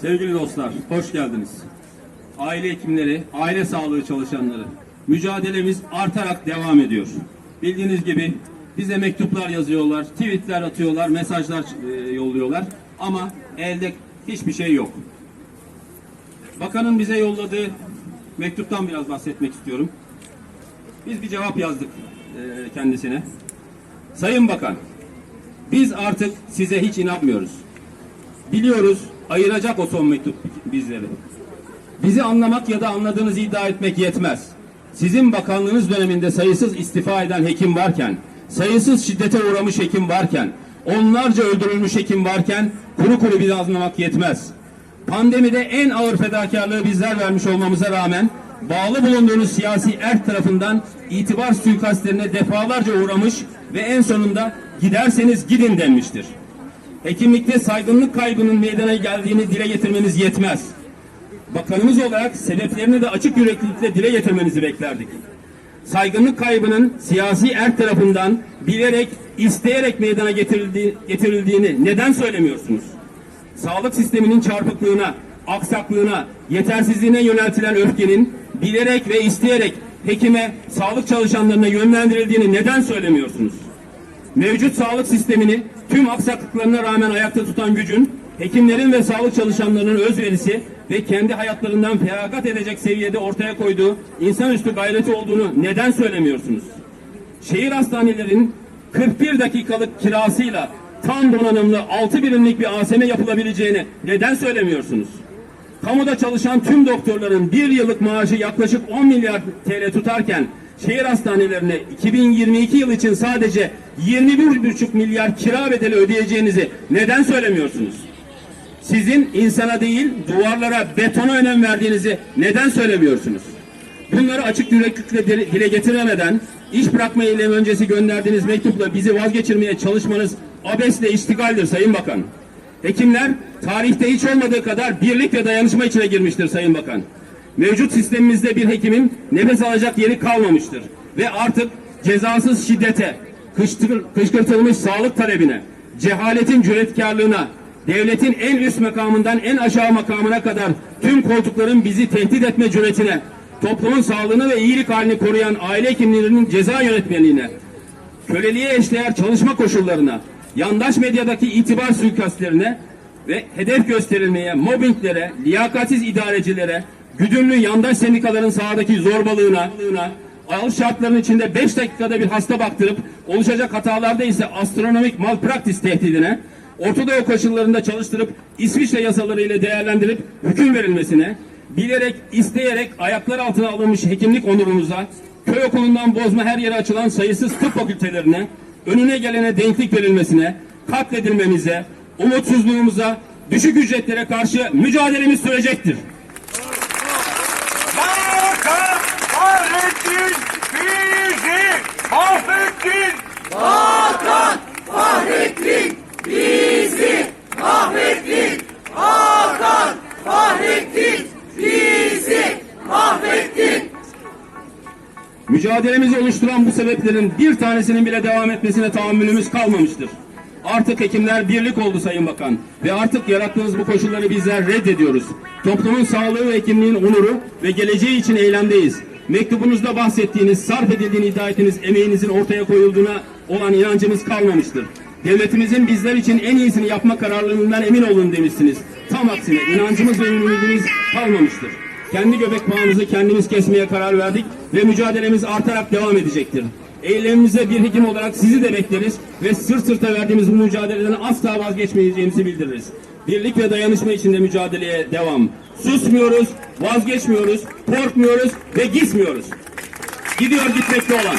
Sevgili dostlar, hoş geldiniz. Aile hekimleri, aile sağlığı çalışanları, mücadelemiz artarak devam ediyor. Bildiğiniz gibi bize mektuplar yazıyorlar, tweetler atıyorlar, mesajlar e, yolluyorlar ama elde hiçbir şey yok. Bakanın bize yolladığı mektuptan biraz bahsetmek istiyorum. Biz bir cevap yazdık e, kendisine. Sayın Bakan, biz artık size hiç inanmıyoruz. Biliyoruz ayıracak o son mektup bizleri. Bizi anlamak ya da anladığınızı iddia etmek yetmez. Sizin bakanlığınız döneminde sayısız istifa eden hekim varken, sayısız şiddete uğramış hekim varken, onlarca öldürülmüş hekim varken kuru kuru bizi anlamak yetmez. Pandemide en ağır fedakarlığı bizler vermiş olmamıza rağmen bağlı bulunduğunuz siyasi erk tarafından itibar suikastlerine defalarca uğramış ve en sonunda giderseniz gidin denmiştir. Hekimlikte saygınlık kaybının meydana geldiğini dile getirmeniz yetmez. Bakanımız olarak sebeplerini de açık yüreklilikle dile getirmenizi beklerdik. Saygınlık kaybının siyasi erk tarafından bilerek, isteyerek meydana getirildiği, getirildiğini neden söylemiyorsunuz? Sağlık sisteminin çarpıklığına, aksaklığına, yetersizliğine yöneltilen öfkenin bilerek ve isteyerek hekime, sağlık çalışanlarına yönlendirildiğini neden söylemiyorsunuz? Mevcut sağlık sistemini tüm aksaklıklarına rağmen ayakta tutan gücün hekimlerin ve sağlık çalışanlarının özverisi ve kendi hayatlarından feragat edecek seviyede ortaya koyduğu insanüstü gayreti olduğunu neden söylemiyorsunuz? Şehir hastanelerinin 41 dakikalık kirasıyla tam donanımlı 6 birimlik bir ASM yapılabileceğini neden söylemiyorsunuz? Kamuda çalışan tüm doktorların bir yıllık maaşı yaklaşık 10 milyar TL tutarken şehir hastanelerine 2022 yıl için sadece 21,5 milyar kira bedeli ödeyeceğinizi neden söylemiyorsunuz? Sizin insana değil duvarlara, betona önem verdiğinizi neden söylemiyorsunuz? Bunları açık yüreklilikle dile- dile getiremeden iş bırakma eylemi öncesi gönderdiğiniz mektupla bizi vazgeçirmeye çalışmanız abesle iştigaldir Sayın Bakan. Hekimler tarihte hiç olmadığı kadar birlik ve dayanışma içine girmiştir Sayın Bakan. Mevcut sistemimizde bir hekimin nefes alacak yeri kalmamıştır. Ve artık cezasız şiddete, kışkırtılmış sağlık talebine, cehaletin cüretkarlığına, devletin en üst makamından en aşağı makamına kadar tüm koltukların bizi tehdit etme cüretine, toplumun sağlığını ve iyilik halini koruyan aile hekimlerinin ceza yönetmeliğine, köleliğe eşdeğer çalışma koşullarına, yandaş medyadaki itibar suikastlerine ve hedef gösterilmeye, mobbinglere, liyakatsiz idarecilere, güdümlü yandaş sendikaların sahadaki zorbalığına, ağır şartların içinde 5 dakikada bir hasta baktırıp oluşacak hatalarda ise astronomik malpraktis tehdidine, Orta Doğu koşullarında çalıştırıp İsviçre yasalarıyla değerlendirip hüküm verilmesine, bilerek, isteyerek ayaklar altına alınmış hekimlik onurunuza, köy okulundan bozma her yere açılan sayısız tıp fakültelerine, önüne gelene denklik verilmesine, katledilmemize, umutsuzluğumuza, düşük ücretlere karşı mücadelemiz sürecektir. Mücadelemizi oluşturan bu sebeplerin bir tanesinin bile devam etmesine tahammülümüz kalmamıştır. Artık hekimler birlik oldu Sayın Bakan ve artık yarattığınız bu koşulları bizler reddediyoruz. Toplumun sağlığı ve hekimliğin onuru ve geleceği için eylemdeyiz. Mektubunuzda bahsettiğiniz, sarf edildiğini iddia ettiğiniz emeğinizin ortaya koyulduğuna olan inancımız kalmamıştır. Devletimizin bizler için en iyisini yapma kararlılığından emin olun demişsiniz. Tam aksine inancımız ve ümidimiz kalmamıştır. Kendi göbek bağımızı kendimiz kesmeye karar verdik ve mücadelemiz artarak devam edecektir. Eylemimize bir hekim olarak sizi de bekleriz ve sırt sırta verdiğimiz bu mücadeleden asla vazgeçmeyeceğimizi bildiririz. Birlik ve dayanışma içinde mücadeleye devam. Susmuyoruz, vazgeçmiyoruz, korkmuyoruz ve gitmiyoruz. Gidiyor gitmekte olan.